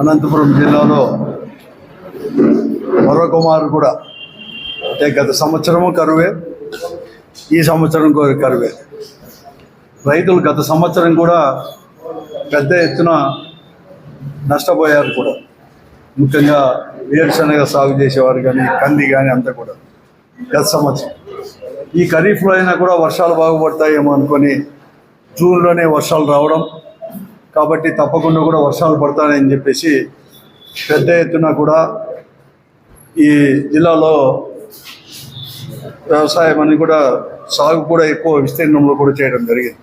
అనంతపురం జిల్లాలో మరొక మారు కూడా. అంటే గత సంవత్సరము కరువే ఈ సంవత్సరం కూడా కరువే. రైతులు గత సంవత్సరం కూడా పెద్ద ఎత్తున నష్టపోయారు కూడా. ముఖ్యంగా వేరుశనగ సాగు చేసేవారు కానీ కంది కానీ అంతా కూడా గత సంవత్సరం. ఈ ఖరీఫ్లో అయినా కూడా వర్షాలు బాగుపడతాయేమో అనుకొని జూన్లోనే వర్షాలు రావడం. కాబట్టి తప్పకుండా కూడా వర్షాలు పడతాయని చెప్పేసి పెద్ద ఎత్తున కూడా ఈ జిల్లాలో వ్యవసాయం అని కూడా సాగు కూడా ఎక్కువ విస్తీర్ణంలో కూడా చేయడం జరిగింది.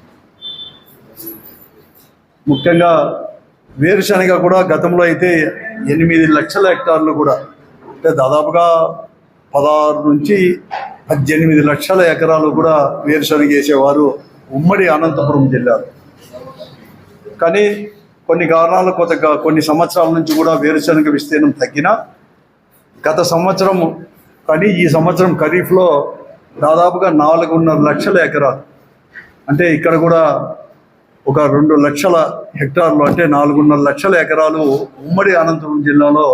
ముఖ్యంగా వేరుశనగ కూడా గతంలో అయితే ఎనిమిది లక్షల హెక్టార్లు కూడా అంటే దాదాపుగా పదహారు నుంచి పద్దెనిమిది లక్షల ఎకరాలు కూడా వేరుశనగ వేసేవారు. ఉమ్మడి అనంతపురం జిల్లాలో కానీ కొన్ని కారణాల కొత్తగా కొన్ని సంవత్సరాల నుంచి కూడా వేరుశనగ విస్తీర్ణం తగ్గినా గత సంవత్సరం కానీ ఈ సంవత్సరం ఖరీఫ్లో దాదాపుగా నాలుగున్నర లక్షల ఎకరాలు. అంటే ఇక్కడ కూడా ఒక రెండు లక్షల హెక్టార్లు అంటే నాలుగున్నర లక్షల ఎకరాలు ఉమ్మడి అనంతపురం జిల్లాలో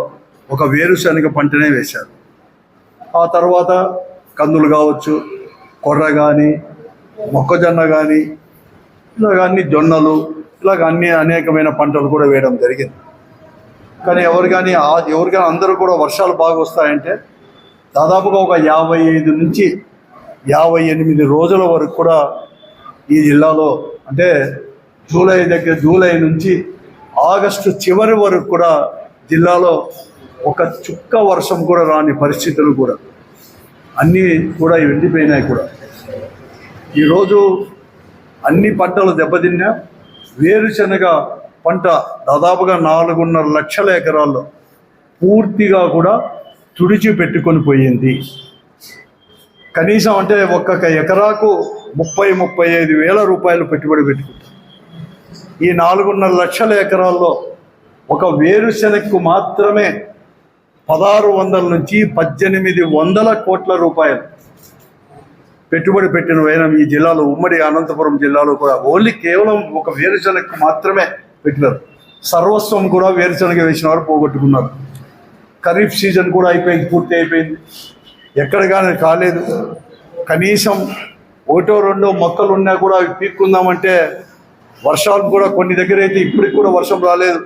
ఒక వేరుశనగ పంటనే వేశారు. ఆ తర్వాత కందులు కావచ్చు కొర్ర కానీ మొక్కజొన్న కానీ ఇలాగ అన్ని జొన్నలు ఇలాగ అన్ని అనేకమైన పంటలు కూడా వేయడం జరిగింది. కానీ ఎవరు కానీ ఎవరు కానీ అందరూ కూడా వర్షాలు బాగా వస్తాయంటే దాదాపుగా ఒక యాభై ఐదు నుంచి యాభై ఎనిమిది రోజుల వరకు కూడా ఈ జిల్లాలో అంటే జూలై దగ్గర జూలై నుంచి ఆగస్టు చివరి వరకు కూడా జిల్లాలో ఒక చుక్క వర్షం కూడా రాని పరిస్థితులు కూడా అన్నీ కూడా ఎండిపోయినాయి కూడా. ఈరోజు అన్ని పంటలు దెబ్బతిన్నా వేరుశనగ పంట దాదాపుగా నాలుగున్నర లక్షల ఎకరాల్లో పూర్తిగా కూడా తుడిచి పెట్టుకొని పోయింది. కనీసం అంటే ఒక్కొక్క ఎకరాకు ముప్పై ముప్పై ఐదు వేల రూపాయలు పెట్టుబడి పెట్టుకుంటాం. ఈ నాలుగున్నర లక్షల ఎకరాల్లో ఒక వేరుశనగకు మాత్రమే పదహారు వందల నుంచి పద్దెనిమిది వందల కోట్ల రూపాయలు పెట్టుబడి పెట్టిన వైనం ఈ జిల్లాలో ఉమ్మడి అనంతపురం జిల్లాలో కూడా ఓన్లీ కేవలం ఒక వేరుశనగకు మాత్రమే పెట్టినారు. సర్వస్వం కూడా వేరుశనగ వేసిన వారు పోగొట్టుకున్నారు. ఖరీఫ్ సీజన్ కూడా అయిపోయింది పూర్తి అయిపోయింది. ఎక్కడ కానీ కాలేదు. కనీసం ఒకటో రెండో మొక్కలు ఉన్నా కూడా అవి పీక్కుందామంటే వర్షాలు కూడా కొన్ని దగ్గర అయితే ఇప్పటికి కూడా వర్షం రాలేదు.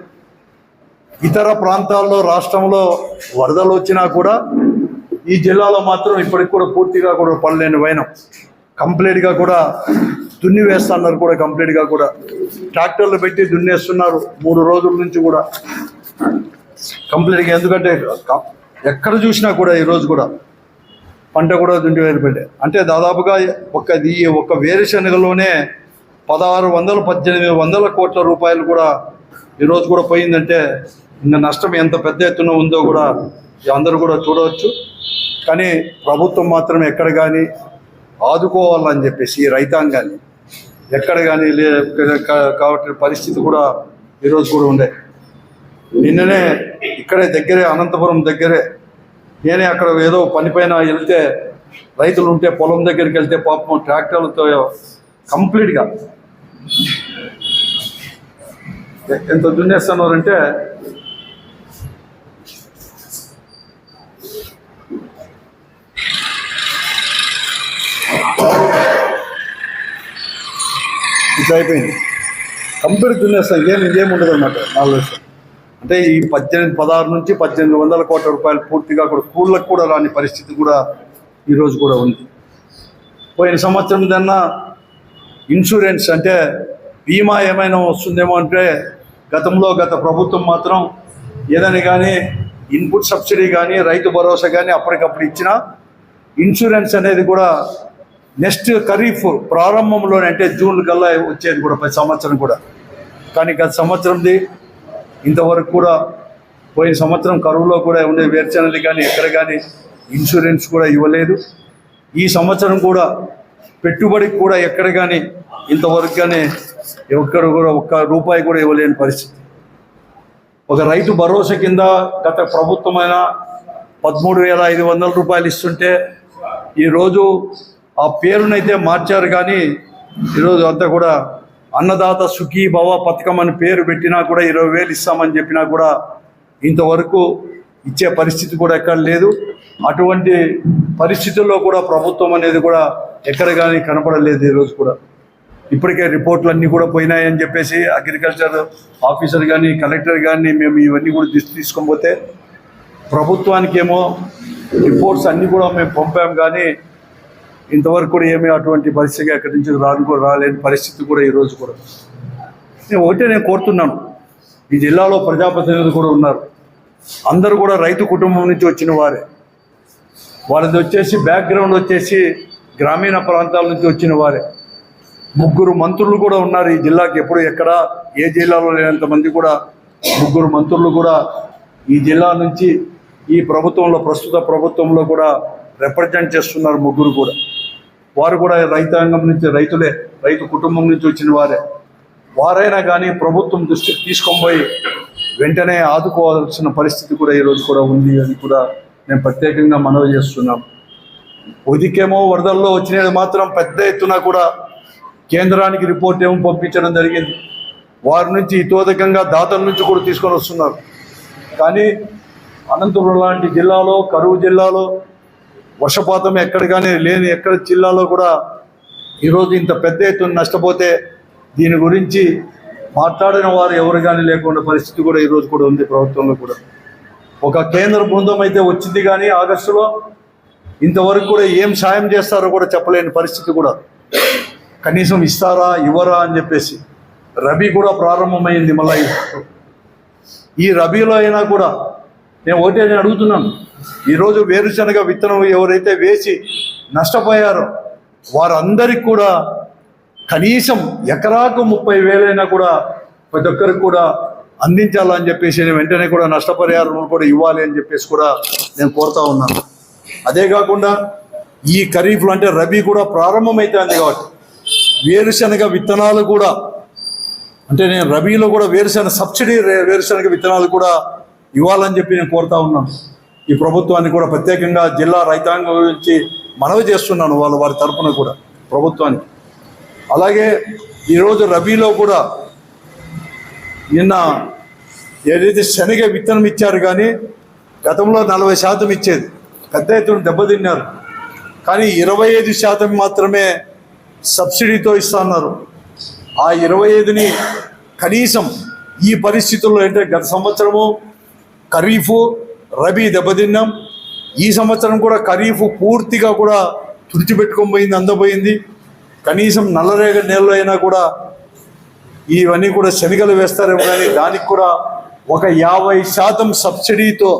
ఇతర ప్రాంతాల్లో రాష్ట్రంలో వరదలు వచ్చినా కూడా ఈ జిల్లాలో మాత్రం ఇప్పటికి కూడా పూర్తిగా కూడా పనులేని వైనం. కంప్లీట్గా కూడా దున్ని వేస్తున్నారు కూడా కంప్లీట్గా కూడా. ట్రాక్టర్లు పెట్టి దున్నేస్తున్నారు మూడు రోజుల నుంచి కూడా. కంప్లీట్గా ఎందుకంటే ఎక్కడ చూసినా కూడా ఈరోజు కూడా పంట కూడా దుండి వేరుపెట్టే అంటే దాదాపుగా ఒక ఈ ఒక వేరుశనగలోనే పదహారు వందల పద్దెనిమిది వందల కోట్ల రూపాయలు కూడా ఈరోజు కూడా పోయిందంటే ఇంకా నష్టం ఎంత పెద్ద ఎత్తున ఉందో కూడా అందరూ కూడా చూడవచ్చు. కానీ ప్రభుత్వం మాత్రం ఎక్కడ కానీ ఆదుకోవాలని చెప్పేసి ఈ రైతాంగాన్ని ఎక్కడ కానీ లే కాబట్టి పరిస్థితి కూడా ఈరోజు కూడా ఉండే. నిన్ననే ఇక్కడే దగ్గరే అనంతపురం దగ్గరే నేనే అక్కడ ఏదో పని పైన వెళ్తే రైతులు ఉంటే పొలం దగ్గరికి వెళ్తే పాపం ట్రాక్టర్లతో కంప్లీట్గా ఎంత దున్నేస్తున్నారంటే అయిపోయింది. కంప్లీట్ దున్నేస్తాం ఏం ఏముండదు అనమాట నాలుగు లక్షలు. అంటే ఈ పద్దెనిమిది పదహారు నుంచి పద్దెనిమిది వందల కోట్ల రూపాయలు పూర్తిగా కూడా కూళ్ళకు కూడా రాని పరిస్థితి కూడా ఈరోజు కూడా ఉంది. పోయిన సంవత్సరం కన్నా ఇన్సూరెన్స్ అంటే బీమా ఏమైనా వస్తుందేమో అంటే గతంలో గత ప్రభుత్వం మాత్రం ఏదని కానీ ఇన్పుట్ సబ్సిడీ కానీ రైతు భరోసా కానీ అప్పటికప్పుడు ఇచ్చిన ఇన్సూరెన్స్ అనేది కూడా నెక్స్ట్ ఖరీఫ్ ప్రారంభంలోనే అంటే జూన్ కల్లా వచ్చేది కూడా ప్రతి సంవత్సరం కూడా. కానీ గత సంవత్సరంది ఇంతవరకు కూడా పోయిన సంవత్సరం కరువులో కూడా ఉండే వేరుశనలు కానీ ఎక్కడ కానీ ఇన్సూరెన్స్ కూడా ఇవ్వలేదు. ఈ సంవత్సరం కూడా పెట్టుబడికి కూడా ఎక్కడ కానీ ఇంతవరకు కానీ ఎక్కడ కూడా ఒక్క రూపాయి కూడా ఇవ్వలేని పరిస్థితి. ఒక రైతు భరోసా కింద గత ప్రభుత్వమైన పదమూడు వేల ఐదు వందల రూపాయలు ఇస్తుంటే ఈరోజు ఆ పేరునైతే మార్చారు కానీ ఈరోజు అంతా కూడా అన్నదాత సుఖీ భవ పథకం అని పేరు పెట్టినా కూడా ఇరవై వేలు ఇస్తామని చెప్పినా కూడా ఇంతవరకు ఇచ్చే పరిస్థితి కూడా ఎక్కడ లేదు. అటువంటి పరిస్థితుల్లో కూడా ప్రభుత్వం అనేది కూడా ఎక్కడ కానీ కనపడలేదు ఈరోజు కూడా. ఇప్పటికే రిపోర్ట్లు అన్నీ కూడా పోయినాయని చెప్పేసి అగ్రికల్చర్ ఆఫీసర్ కానీ కలెక్టర్ కానీ మేము ఇవన్నీ కూడా దృష్టి తీసుకొని ప్రభుత్వానికి ఏమో రిపోర్ట్స్ అన్నీ కూడా మేము పంపాం కానీ ఇంతవరకు కూడా ఏమీ అటువంటి పరిస్థితి ఎక్కడి నుంచి రాను కూడా రాలేని పరిస్థితి కూడా ఈరోజు కూడా. నేను ఒకటే నేను కోరుతున్నాను. ఈ జిల్లాలో ప్రజాప్రతినిధులు కూడా ఉన్నారు. అందరూ కూడా రైతు కుటుంబం నుంచి వచ్చిన వారే. వాళ్ళది వచ్చేసి బ్యాక్గ్రౌండ్ వచ్చేసి గ్రామీణ ప్రాంతాల నుంచి వచ్చిన వారే. ముగ్గురు మంత్రులు కూడా ఉన్నారు ఈ జిల్లాకి. ఎప్పుడు ఎక్కడ ఏ జిల్లాలో లేనంత మంది కూడా ముగ్గురు మంత్రులు కూడా ఈ జిల్లా నుంచి ఈ ప్రభుత్వంలో ప్రస్తుత ప్రభుత్వంలో కూడా రిప్రజెంట్ చేస్తున్నారు ముగ్గురు కూడా. వారు కూడా రైతాంగం నుంచి రైతులే రైతు కుటుంబం నుంచి వచ్చిన వారే. వారైనా కానీ ప్రభుత్వం దృష్టికి తీసుకొని వెంటనే ఆదుకోవాల్సిన పరిస్థితి కూడా ఈరోజు కూడా ఉంది అని కూడా నేను ప్రత్యేకంగా మనవి చేస్తున్నాం. ఉదికేమో వరదల్లో వచ్చినది మాత్రం పెద్ద ఎత్తున కూడా కేంద్రానికి రిపోర్ట్ ఏమో పంపించడం జరిగింది. వారి నుంచి ఇతోదకంగా దాతల నుంచి కూడా తీసుకొని వస్తున్నారు. కానీ అనంతపురం లాంటి జిల్లాలో కరువు జిల్లాలో వర్షపాతం ఎక్కడ కానీ లేని ఎక్కడ జిల్లాలో కూడా ఈరోజు ఇంత పెద్ద ఎత్తున నష్టపోతే దీని గురించి మాట్లాడిన వారు ఎవరు కానీ లేకుండా పరిస్థితి కూడా ఈరోజు కూడా ఉంది ప్రభుత్వంలో కూడా. ఒక కేంద్ర బృందం అయితే వచ్చింది కానీ ఆగస్టులో ఇంతవరకు కూడా ఏం సాయం చేస్తారో కూడా చెప్పలేని పరిస్థితి కూడా. కనీసం ఇస్తారా ఇవ్వరా అని చెప్పేసి రబీ కూడా ప్రారంభమైంది మళ్ళీ ఈ రబీలో అయినా కూడా నేను ఒకటే నేను అడుగుతున్నాను. ఈరోజు వేరుశనగ విత్తనం ఎవరైతే వేసి నష్టపోయారో వారందరికి కూడా కనీసం ఎకరాకు ముప్పై వేలైనా కూడా ప్రతి ఒక్కరికి కూడా అందించాలని చెప్పేసి నేను వెంటనే కూడా నష్టపరిహారం కూడా ఇవ్వాలి అని చెప్పేసి కూడా నేను కోరుతా ఉన్నాను. అదే కాకుండా ఈ ఖరీఫ్లు అంటే రబీ కూడా ప్రారంభమైతుంది కాబట్టి వేరుశనగ విత్తనాలు కూడా అంటే నేను రబీలో కూడా వేరుశనగ సబ్సిడీ వేరుశనగ విత్తనాలు కూడా ఇవ్వాలని చెప్పి నేను కోరుతా ఉన్నాను. ఈ ప్రభుత్వాన్ని కూడా ప్రత్యేకంగా జిల్లా రైతాంగం గురించి మనవి చేస్తున్నాను వాళ్ళ వారి తరపున కూడా ప్రభుత్వానికి అలాగే ఈరోజు రబీలో కూడా నిన్న ఏదైతే శనగ విత్తనం ఇచ్చారు కానీ గతంలో నలభై శాతం ఇచ్చేది పెద్ద ఎత్తున దెబ్బతిన్నారు. కానీ ఇరవై ఐదు శాతం మాత్రమే సబ్సిడీతో ఇస్తున్నారు ఆ ఇరవై ఐదుని కనీసం ఈ పరిస్థితుల్లో అంటే గత సంవత్సరము ఖరీఫు రబీ దెబ్బతిన్నాం. ఈ సంవత్సరం కూడా ఖరీఫ్ పూర్తిగా కూడా తుడిచిపెట్టుకొని పోయింది అందపోయింది కనీసం నల్లరేగ నెలలో అయినా కూడా ఇవన్నీ కూడా శనిగలు వేస్తారేమో కానీ దానికి కూడా ఒక యాభై శాతం సబ్సిడీతో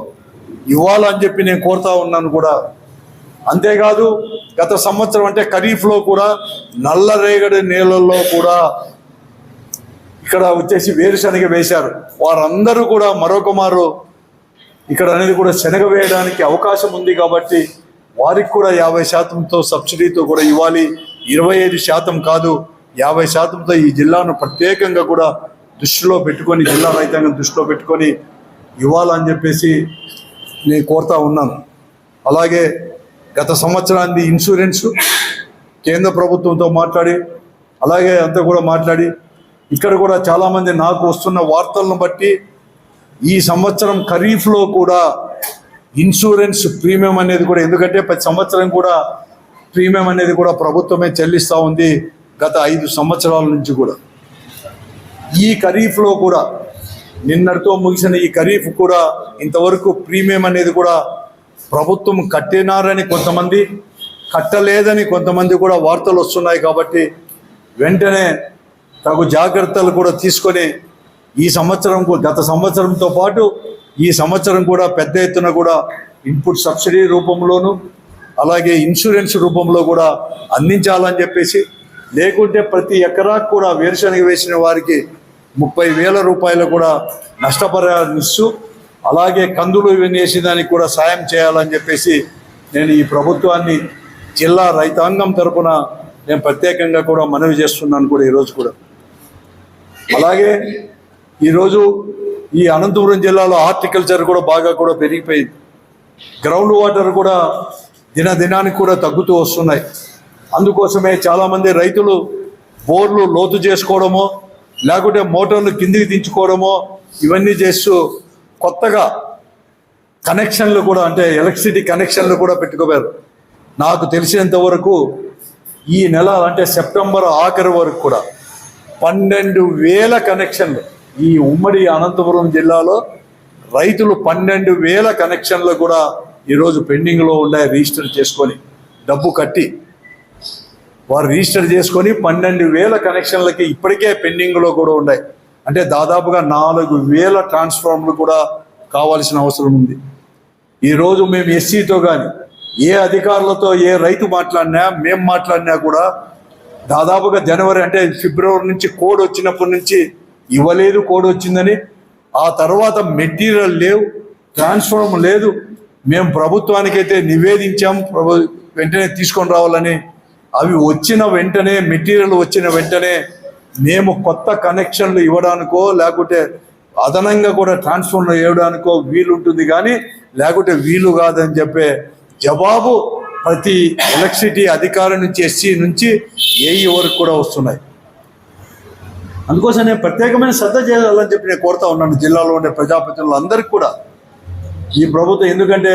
ఇవ్వాలని చెప్పి నేను కోరుతా ఉన్నాను కూడా. అంతేకాదు గత సంవత్సరం అంటే ఖరీఫ్లో కూడా నల్లరేగడి నేలల్లో కూడా ఇక్కడ వచ్చేసి వేరుశనగ వేశారు. వారందరూ కూడా మరొక మారు ఇక్కడ అనేది కూడా శనగ వేయడానికి అవకాశం ఉంది కాబట్టి వారికి కూడా యాభై శాతంతో సబ్సిడీతో కూడా ఇవ్వాలి. ఇరవై ఐదు శాతం కాదు యాభై శాతంతో ఈ జిల్లాను ప్రత్యేకంగా కూడా దృష్టిలో పెట్టుకొని జిల్లా రైతాంగం దృష్టిలో పెట్టుకొని ఇవ్వాలని చెప్పేసి నేను కోరుతా ఉన్నాను. అలాగే గత సంవత్సరానికి ఇన్సూరెన్స్ కేంద్ర ప్రభుత్వంతో మాట్లాడి అలాగే అంతా కూడా మాట్లాడి ఇక్కడ కూడా చాలామంది నాకు వస్తున్న వార్తలను బట్టి ఈ సంవత్సరం ఖరీఫ్లో కూడా ఇన్సూరెన్స్ ప్రీమియం అనేది కూడా ఎందుకంటే ప్రతి సంవత్సరం కూడా ప్రీమియం అనేది కూడా ప్రభుత్వమే చెల్లిస్తూ ఉంది గత ఐదు సంవత్సరాల నుంచి కూడా. ఈ ఖరీఫ్లో కూడా నిన్నటితో ముగిసిన ఈ ఖరీఫ్ కూడా ఇంతవరకు ప్రీమియం అనేది కూడా ప్రభుత్వం కట్టినారని కొంతమంది కట్టలేదని కొంతమంది కూడా వార్తలు వస్తున్నాయి కాబట్టి వెంటనే తగు జాగ్రత్తలు కూడా తీసుకొని ఈ సంవత్సరం గత సంవత్సరంతో పాటు ఈ సంవత్సరం కూడా పెద్ద ఎత్తున కూడా ఇన్పుట్ సబ్సిడీ రూపంలోను అలాగే ఇన్సూరెన్స్ రూపంలో కూడా అందించాలని చెప్పేసి లేకుంటే ప్రతి ఎకరాకు కూడా వేరుశనగ వేసిన వారికి ముప్పై వేల రూపాయలు కూడా నష్టపరిహారం ఇస్తూ అలాగే కందులు ఇవన్నీ వేసేదానికి కూడా సాయం చేయాలని చెప్పేసి నేను ఈ ప్రభుత్వాన్ని జిల్లా రైతాంగం తరపున నేను ప్రత్యేకంగా కూడా మనవి చేస్తున్నాను కూడా ఈరోజు కూడా. అలాగే ఈరోజు ఈ అనంతపురం జిల్లాలో హార్టికల్చర్ కూడా బాగా కూడా పెరిగిపోయింది. గ్రౌండ్ వాటర్ కూడా దినదినానికి కూడా తగ్గుతూ వస్తున్నాయి. అందుకోసమే చాలామంది రైతులు బోర్లు లోతు చేసుకోవడమో లేకుంటే మోటార్లు కిందికి దించుకోవడమో ఇవన్నీ చేస్తూ కొత్తగా కనెక్షన్లు కూడా అంటే ఎలక్ట్రిసిటీ కనెక్షన్లు కూడా పెట్టుకోవారు నాకు తెలిసినంత వరకు ఈ నెల అంటే సెప్టెంబర్ ఆఖరి వరకు కూడా పన్నెండు వేల కనెక్షన్లు ఈ ఉమ్మడి అనంతపురం జిల్లాలో రైతులు పన్నెండు వేల కనెక్షన్లు కూడా ఈరోజు పెండింగ్లో ఉన్నాయి రిజిస్టర్ చేసుకొని డబ్బు కట్టి. వారు రిజిస్టర్ చేసుకొని పన్నెండు వేల కనెక్షన్లకి ఇప్పటికే పెండింగ్లో కూడా ఉన్నాయి. అంటే దాదాపుగా నాలుగు వేల ట్రాన్స్ఫార్మర్లు కూడా కావాల్సిన అవసరం ఉంది. ఈరోజు మేము ఎస్సీతో కానీ ఏ అధికారులతో ఏ రైతు మాట్లాడినా మేము మాట్లాడినా కూడా దాదాపుగా జనవరి అంటే ఫిబ్రవరి నుంచి కోడ్ వచ్చినప్పటి నుంచి ఇవ్వలేదు కోడ్ వచ్చిందని. ఆ తర్వాత మెటీరియల్ లేవు ట్రాన్స్ఫార్మ్ లేదు. మేము ప్రభుత్వానికైతే నివేదించాం ప్రభు వెంటనే తీసుకొని రావాలని. అవి వచ్చిన వెంటనే మెటీరియల్ వచ్చిన వెంటనే మేము కొత్త కనెక్షన్లు ఇవ్వడానికో లేకుంటే అదనంగా కూడా ట్రాన్స్ఫార్మర్ వేయడానికో వీలు ఉంటుంది కానీ లేకుంటే వీలు కాదని చెప్పే జవాబు ప్రతి ఎలక్ట్రిసిటీ అధికారి నుంచి ఎస్సీ నుంచి ఏఈ వరకు కూడా వస్తున్నాయి. అందుకోసం నేను ప్రత్యేకమైన శ్రద్ధ చేయాలని చెప్పి నేను కోరుతా ఉన్నాను జిల్లాలో ఉండే ప్రజాప్రతినిధులు అందరికీ కూడా. ఈ ప్రభుత్వం ఎందుకంటే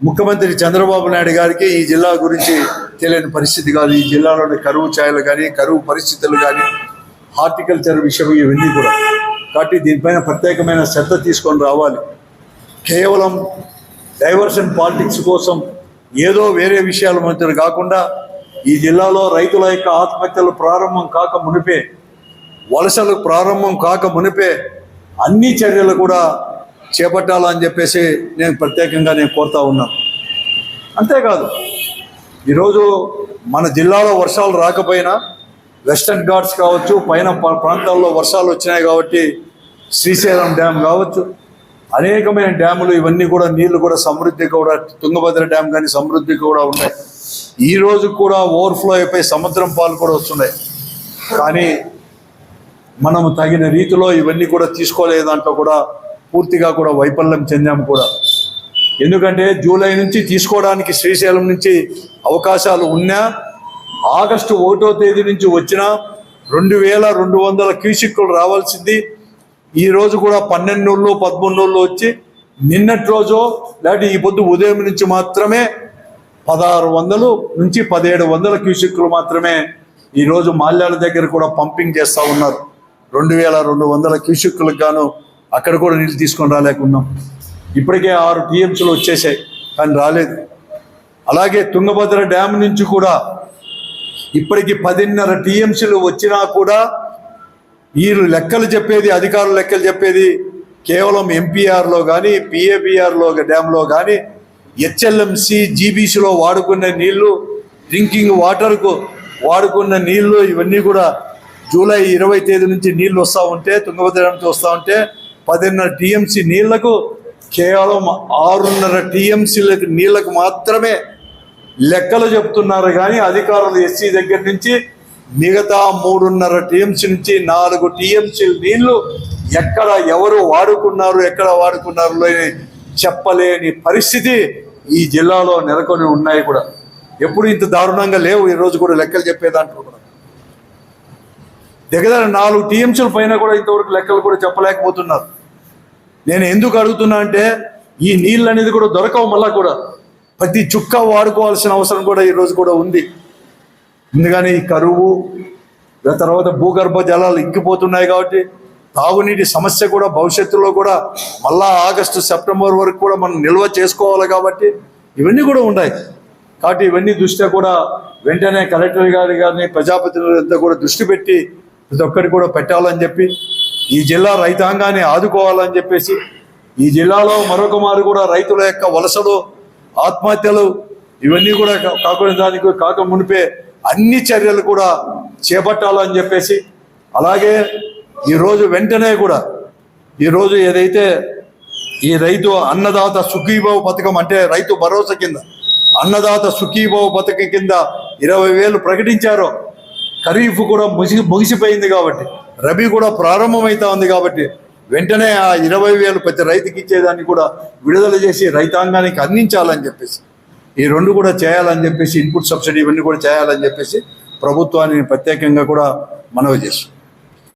ముఖ్యమంత్రి చంద్రబాబు నాయుడు గారికి ఈ జిల్లా గురించి తెలియని పరిస్థితి కాదు. ఈ జిల్లాలోని కరువు ఛాయలు కానీ కరువు పరిస్థితులు కానీ హార్టికల్చర్ విషయం ఇవన్నీ కూడా. కాబట్టి దీనిపైన ప్రత్యేకమైన శ్రద్ధ తీసుకొని రావాలి. కేవలం డైవర్షన్ పాలిటిక్స్ కోసం ఏదో వేరే విషయాల మధ్య కాకుండా ఈ జిల్లాలో రైతుల యొక్క ఆత్మహత్యలు ప్రారంభం కాక మునిపే వలసలు ప్రారంభం కాక మునిపే అన్ని చర్యలు కూడా చేపట్టాలని చెప్పేసి నేను ప్రత్యేకంగా నేను కోరుతా ఉన్నాను అంతేకాదు ఈరోజు మన జిల్లాలో వర్షాలు రాకపోయినా వెస్టర్న్ ఘాట్స్ కావచ్చు పైన ప్రాంతాల్లో వర్షాలు వచ్చినాయి కాబట్టి శ్రీశైలం డ్యామ్ కావచ్చు అనేకమైన డ్యాములు ఇవన్నీ కూడా నీళ్ళు కూడా సమృద్ధి కూడా తుంగభద్ర డ్యామ్ కానీ సమృద్ధి కూడా ఉన్నాయి. ఈ రోజు కూడా ఓవర్ఫ్లో అయిపోయి సముద్రం పాలు కూడా వస్తున్నాయి. కానీ మనము తగిన రీతిలో ఇవన్నీ కూడా తీసుకోలేదంటూ కూడా పూర్తిగా కూడా వైఫల్యం చెందాము కూడా. ఎందుకంటే జూలై నుంచి తీసుకోవడానికి శ్రీశైలం నుంచి అవకాశాలు ఉన్నా ఆగస్టు ఒకటో తేదీ నుంచి వచ్చిన రెండు వేల రెండు వందల క్యూసిక్లు రావాల్సింది. ఈ రోజు కూడా పన్నెండు రోజులు పదమూడు రోజులు వచ్చి నిన్నటి రోజు లేకపోతే ఈ పొద్దు ఉదయం నుంచి మాత్రమే పదహారు వందలు నుంచి పదిహేడు వందల క్యూసిక్లు మాత్రమే ఈరోజు మాల్యాల దగ్గర కూడా పంపింగ్ చేస్తూ ఉన్నారు. రెండు వేల రెండు వందల క్యూసిక్కులకు గాను అక్కడ కూడా నీళ్ళు తీసుకొని రాలేకున్నాం. ఇప్పటికే ఆరు టీఎంసీలు వచ్చేసాయి కానీ రాలేదు. అలాగే తుంగభద్ర డ్యామ్ నుంచి కూడా ఇప్పటికి పదిన్నర టీఎంసీలు వచ్చినా కూడా వీళ్ళు లెక్కలు చెప్పేది అధికారులు లెక్కలు చెప్పేది కేవలం ఎంపీఆర్లో కానీ పిఏబిఆర్లో డ్యాంలో కానీ హెచ్ఎల్ఎంసి జీబీసీలో వాడుకునే నీళ్ళు డ్రింకింగ్ వాటర్కు వాడుకున్న నీళ్ళు ఇవన్నీ కూడా జూలై ఇరవై తేదీ నుంచి నీళ్ళు వస్తూ ఉంటే తుంగభద్ర నుంచి వస్తూ ఉంటే పదిన్నర టీఎంసీ నీళ్ళకు కేవలం ఆరున్నర టీఎంసీలకు నీళ్ళకు మాత్రమే లెక్కలు చెప్తున్నారు కానీ అధికారులు ఎస్సీ దగ్గర నుంచి మిగతా మూడున్నర టీఎంసీ నుంచి నాలుగు టీఎంసీ నీళ్ళు ఎక్కడ ఎవరు వాడుకున్నారు ఎక్కడ వాడుకున్నారు అని చెప్పలేని పరిస్థితి ఈ జిల్లాలో నెలకొని ఉన్నాయి కూడా. ఎప్పుడు ఇంత దారుణంగా లేవు ఈరోజు కూడా లెక్కలు చెప్పేదాంట్లో కూడా. దగ్గర నాలుగు టీఎంసీల పైన కూడా ఇంతవరకు లెక్కలు కూడా చెప్పలేకపోతున్నారు. నేను ఎందుకు అడుగుతున్నా అంటే ఈ నీళ్ళు అనేది కూడా దొరకవు మళ్ళా కూడా. ప్రతి చుక్క వాడుకోవాల్సిన అవసరం కూడా ఈరోజు కూడా ఉంది. ఎందుకని ఈ కరువు తర్వాత భూగర్భ జలాలు ఇంకిపోతున్నాయి కాబట్టి తాగునీటి సమస్య కూడా భవిష్యత్తులో కూడా మళ్ళా ఆగస్టు సెప్టెంబర్ వరకు కూడా మనం నిల్వ చేసుకోవాలి కాబట్టి ఇవన్నీ కూడా ఉన్నాయి. కాబట్టి ఇవన్నీ దృష్ట్యా కూడా వెంటనే కలెక్టర్ గారి గారిని ప్రజాప్రతినిధులంతా కూడా దృష్టి పెట్టి ప్రతి ఒక్కరికి కూడా పెట్టాలని చెప్పి ఈ జిల్లా రైతాంగాన్ని ఆదుకోవాలని చెప్పేసి ఈ జిల్లాలో మరొక మారు కూడా రైతుల యొక్క వలసలు ఆత్మహత్యలు ఇవన్నీ కూడా కాకుండా దానికి కాక మునిపే అన్ని చర్యలు కూడా చేపట్టాలని చెప్పేసి అలాగే ఈరోజు వెంటనే కూడా ఈరోజు ఏదైతే ఈ రైతు అన్నదాత సుఖీభావ పథకం అంటే రైతు భరోసా కింద అన్నదాత సుఖీభావ పథకం కింద ఇరవై వేలు ప్రకటించారో ఖరీఫ్ కూడా ముసి ముగిసిపోయింది కాబట్టి రబీ కూడా ప్రారంభమవుతా ఉంది కాబట్టి వెంటనే ఆ ఇరవై వేలు ప్రతి రైతుకి ఇచ్చేదాన్ని కూడా విడుదల చేసి రైతాంగానికి అందించాలని చెప్పేసి ఈ రెండు కూడా చేయాలని చెప్పేసి ఇన్పుట్ సబ్సిడీ ఇవన్నీ కూడా చేయాలని చెప్పేసి ప్రభుత్వాన్ని ప్రత్యేకంగా కూడా మనవి చేస్తాం